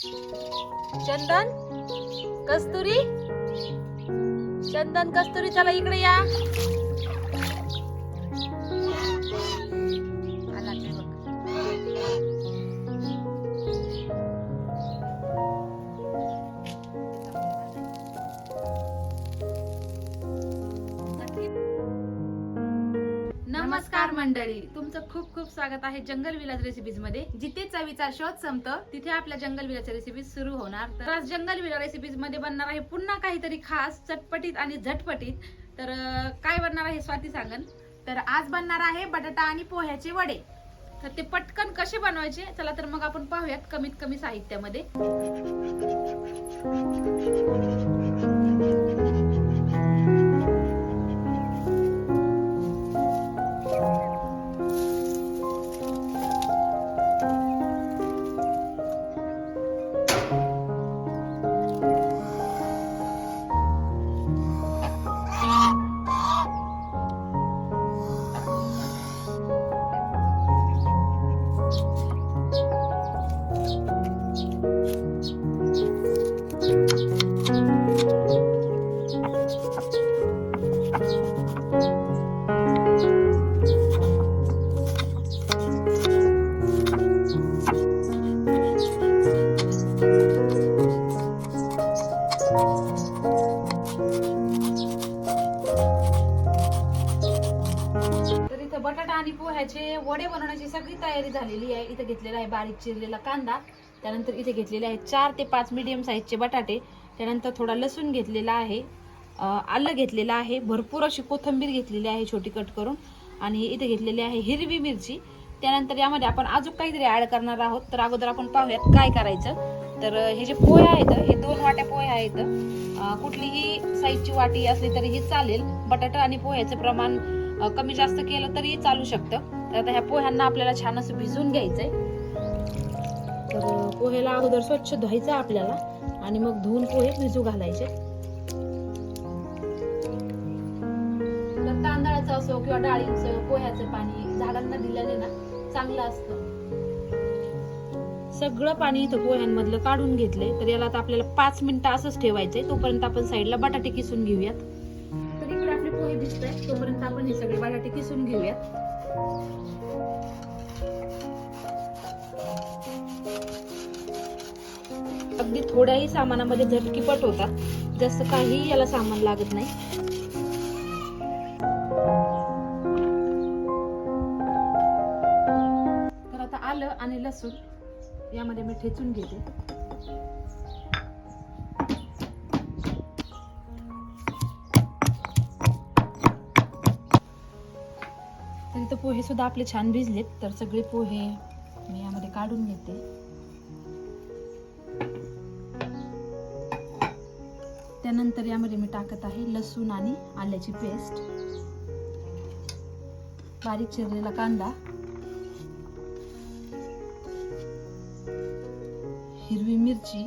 चंदन? कस्तुरी? चंदन कस्तुरी चला इकडे या. नमस्कार मंडळी. तुमचं खूप खूप स्वागत आहे जंगल विलास रेसिपीजमध्ये. जिथे चवीचा शोध संपतं तिथे आपल्या जंगल विलाच्या रेसिपीज सुरू होणार. तर आज जंगल विला रेसिपीजमध्ये बनणार आहे पुन्हा काहीतरी खास चटपटीत आणि झटपटीत. तर काय बनणार आहे स्वाती सांगन? तर आज बनणार आहे बटाटा आणि पोह्याचे वडे. तर ते पटकन कसे बनवायचे? चला तर मग आपण पाहूयात कमीत कमी साहित्यामध्ये. सगळी तयारी झालेली आहे. इथं घेतलेला आहे बारीक चिरलेला कांदा. त्यानंतर इथे घेतलेले आहे चार ते पाच मिडियम साईजचे बटाटे. त्यानंतर थोडा लसूण घेतलेला आहे. आलं घेतलेलं आहे. भरपूर अशी कोथिंबीर घेतलेली आहे छोटी कट करून. आणि इथे घेतलेली आहे हिरवी मिरची. त्यानंतर यामध्ये आपण अजून काहीतरी ॲड करणार आहोत. तर अगोदर आपण पाहूयात काय करायचं. तर हे जे पोहे आहेत हे दोन वाट्या पोहे आहेत. कुठलीही साईजची वाटी असली तरीही चालेल. बटाटा आणि पोह्याचं प्रमाण कमी जास्त केलं तरीही चालू शकतं. तर आता ह्या पोह्यांना आपल्याला छान असं भिजवून घ्यायचंय. तर पोह्याला अगोदर स्वच्छ धुवायचं आपल्याला आणि मग धुवून पोहे भिजू घालायचे. तर तांदळाचं असो किंवा डाळींचं पोह्याचं पाणी झाडांना दिल्याने ना चांगलं असतं. सगळं पाणी इथं पोह्यांमधलं काढून घेतलंय. तर याला आता आपल्याला पाच मिनिटं असंच ठेवायचंय. तोपर्यंत आपण साईडला बटाटे किसून घेऊयात. तर इकडे आपले पोहे भिजत आहेत तोपर्यंत आपण हे सगळे बटाटे किसून घेऊयात. अगदी थोड्याही सामानामध्ये झटकीपट होतात. जास्त काही याला सामान लागत नाही. तर आता आलं आणि लसूण. यामध्ये मी ठेचून घेते. इथं पोहे सुद्धा आपले छान भिजलेत. तर सगळे पोहे मी यामध्ये काढून घेते. त्यानंतर यामध्ये मी टाकत आहे लसूण आणि आल्याची पेस्ट. बारीक चिरलेला कांदा. हिरवी मिरची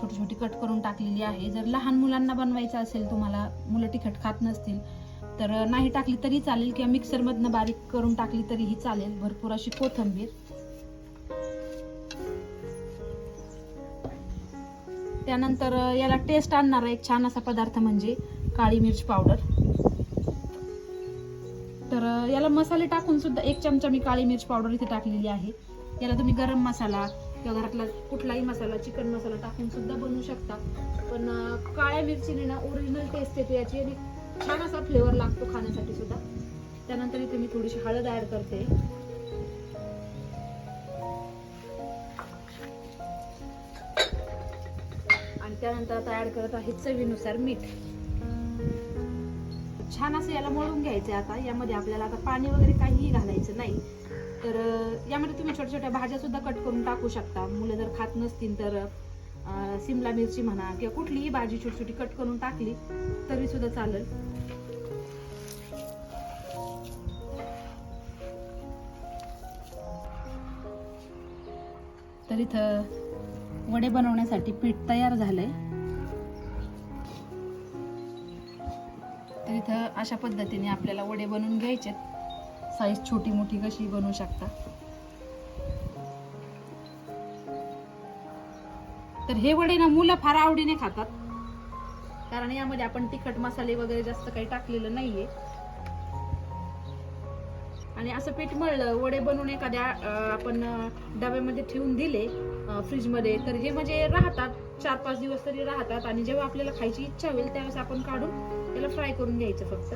छोटी छोटी कट करून टाकलेली आहे. जर लहान मुलांना बनवायचं असेल तुम्हाला मुलं तिखट खात नसतील तर नाही टाकली तरी चालेल किंवा मिक्सरमधनं बारीक करून टाकली तरीही चालेल. भरपूर अशी कोथंबीर. त्यानंतर याला टेस्ट आणणारा एक छान असा पदार्थ म्हणजे काळी मिरची पावडर. तर याला मसाले टाकून सुद्धा एक चमचा मी काळी मिरची पावडर इथे टाकलेली आहे. याला तुम्ही गरम मसाला किंवा घरातला कुठलाही मसाला चिकन मसाला टाकून सुद्धा बनवू शकता. पण काळ्या मिरचीने ना ओरिजिनल टेस्ट येते याची आणि छान असा फ्लेवर लागतो खाण्यासाठी सुद्धा. त्यानंतर इथे मी थोडीशी हळद ऍड करते. आणि त्यानंतर आता ऍड करत आहे चवीनुसार मीठ. छान असं याला मळून घ्यायचं आता. यामध्ये आपल्याला आता पाणी वगैरे काहीही घालायचं नाही. तर यामध्ये तुम्ही छोट्या छोट्या भाज्या सुद्धा कट करून टाकू शकता. मुलं जर खात नसतील तर सिमला मिरची म्हणा किंवा कुठलीही भाजी छोटी छोटी कट करून टाकली तरी सुद्धा चालेल. तर इथं वडे बनवण्यासाठी पीठ तयार झालंय. तर इथं अशा पद्धतीने आपल्याला वडे बनवून घ्यायचे साईज छोटी मोठी कशी बनवू शकता? तर हे वडे ना मुलं फार आवडीने खातात. कारण यामध्ये आपण तिखट मसाले वगैरे जास्त काही टाकलेलं नाहीये. आणि असं पीठ मळलं वडे बनवून एखाद्या आपण डब्यामध्ये ठेवून दिले फ्रीजमध्ये तर हे म्हणजे राहतात. चार पाच दिवस तरी राहतात. आणि जेव्हा आपल्याला खायची इच्छा होईल त्यावेळेस आपण काढून त्याला फ्राय करून घ्यायचं फक्त.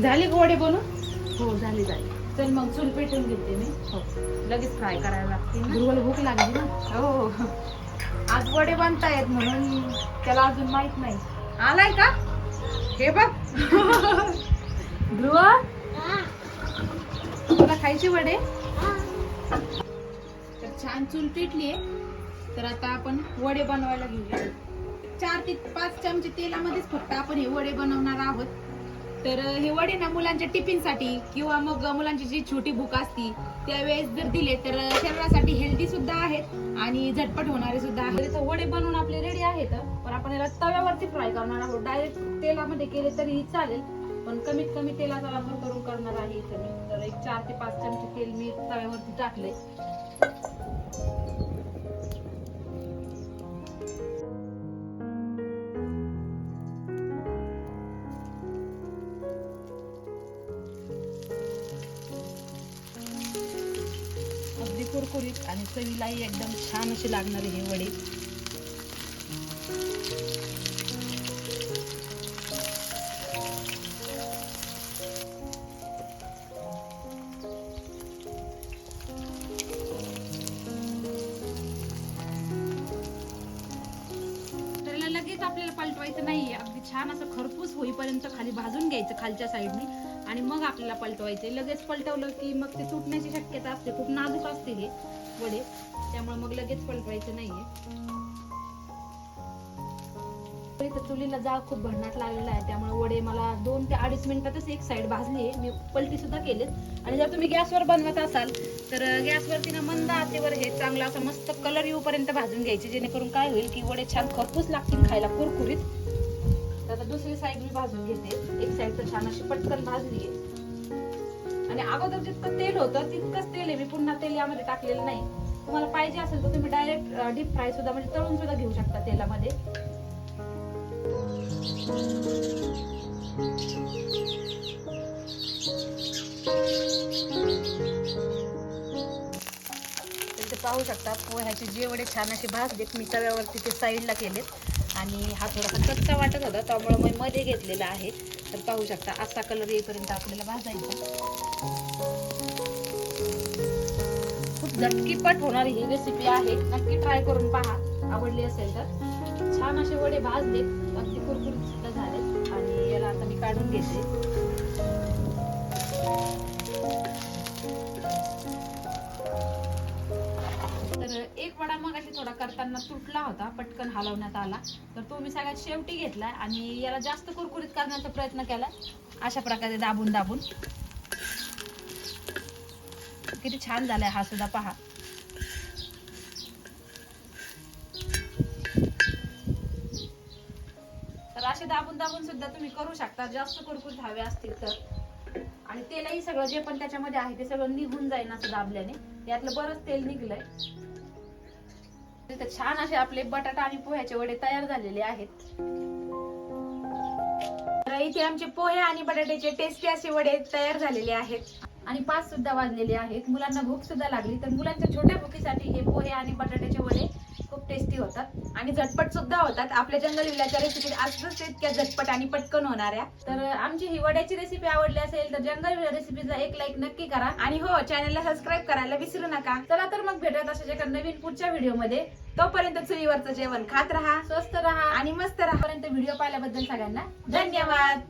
झाली वडे बनवून? हो झाली झाली. चल मग चूल पेटून घेते मी. हो. लगेच फ्राय करायला लागते ना. ध्रुवला भूक लागली ना? हो. आज वडे बनतायत म्हणून त्याला अजून माहीत नाही. आलाय का? हे बघ. ध्रुव? तुला खायचे वडे? तर छान चूल पेटलीये तर आता आपण वडे बनवायला घेऊया. चार ते पाच चमचे तेलामध्येच फक्त आपण हे वडे बनवणार आहोत. तर हे वडे ना मुलांच्या टिफिनसाठी किंवा मग मुलांची जी छोटी भूक असती त्यावेळेस जर दिले तर शरीरासाठी हेल्दी सुद्धा आहेत आणि झटपट होणारे सुद्धा आहेत. वडे बनवून आपले रेडी आहेत पण आपण याला तव्यावरती फ्राय करणार आहोत. डायरेक्ट तेलामध्ये केले तरीही चालेल पण कमीत कमी तेलाचा वापर करून करणार आहे. तर एक चार ते पाच चमचे तेल मी तव्यावरती टाकले कुरकुरीत आणि चवीलाही एकदम छान अशी लागणारे हे वडे. लगेच आपल्याला पलटवायचं नाहीये. अगदी छान असं खरपूस होईपर्यंत खाली भाजून घ्यायचं खालच्या साईडने. आणि मग आपल्याला पलटवायचे लगेच पलटवलं की मग ते तुटण्याची शक्यता असते. खूप नाजूक असते हे वडे. त्यामुळे मग लगेच पलटवायचं नाहीये. तर चुलीला जाळ खूप भन्नाट लागलेला आहे. त्यामुळे वडे मला दोन ते अडीच मिनिटातच एक साईड भाजली. आहे मी पलटी सुद्धा केलीत. आणि जर तुम्ही गॅसवर बनवत असाल तर गॅसवरती ना मंद आचेवर हे चांगला असं मस्त कलर येऊपर्यंत भाजून घ्यायचे. जेणेकरून काय होईल की वडे छान खरपूस लागतील खायला कुरकुरीत. तर आता दुसरी साईड मी भाजून घेते. एक साईड तर छान अशी पटकन भाजली. आहे आणि अगोदर जितकं तेल होतं तितकंच तेल आहे. मी पुन्हा तेल यामध्ये टाकलेलं नाही. तुम्हाला पाहिजे असेल तर तुम्ही डायरेक्ट डीप फ्राय सुद्धा म्हणजे तळून सुद्धा घेऊ शकता तेलामध्ये. पाहू शकता पोह्याचे जेवढे छान असे भाजलेत मी तव्यावरती ते साईडला केलेत. आणि हा थोडासा कच्चा वाटत होता त्यामुळे मी मध्ये घेतलेला आहे. तर पाहू शकता असा कलर येईपर्यंत आपल्याला भाजायचा. खूप झटकीपट होणारी ही रेसिपी आहे. नक्की ट्राय करून पहा. आवडली असेल तर. छान असे वडे भाजलेत अगदी कुरकुरीत सुद्धा झालेत. आणि याला आता मी काढून घेते. तर एक वडा मग अशी थोडा करताना तुटला होता पटकन हलवण्यात आला. तर तो मी सगळ्यात शेवटी घेतलाय आणि याला जास्त कुरकुरीत करण्याचा प्रयत्न केला अशा प्रकारे दाबून दाबून. किती छान झालाय हा सुद्धा पहा. तर असे दाबून दाबून सुद्धा तुम्ही करू शकता. जास्त कुरकुरीत हवे असतील तर. आणि तेलही सगळं जे पण त्याच्यामध्ये आहे ते सगळं निघून जाईल असं दाबल्याने. यातलं बरंच तेल निघलंय. इथे छान असे आपले बटाटा आणि पोह्याचे वडे तयार झालेले आहेत. तर इथे आमचे पोहे आणि बटाट्याचे टेस्टी असे वडे तयार झालेले आहेत. आणि पाच सुद्धा वाजलेले आहेत. मुलांना भूक सुद्धा लागली तर मुलांच्या छोट्या भुकीसाठी हे पोहे आणि बटाट्याचे वडे टेस्टी होतात. आणि झटपट सुद्धा होतात. आपल्या जंगल विल्याच्या रेसिपी असंच इतक्या झटपट आणि पटकन होणाऱ्या. तर आमची ही वड्याची रेसिपी आवडली असेल तर जंगल विला रेसिपीचा एक लाईक नक्की करा. आणि हो चॅनलला सबस्क्राईब करायला विसरू नका. चला तर मग भेटत अशाच एका नवीन पुढच्या व्हिडिओमध्ये तोपर्यंत चुलीवरचं जेवण खात राहा स्वस्त राहा आणि मस्त राहा. पर्यंत व्हिडिओ पाहिल्याबद्दल सगळ्यांना धन्यवाद.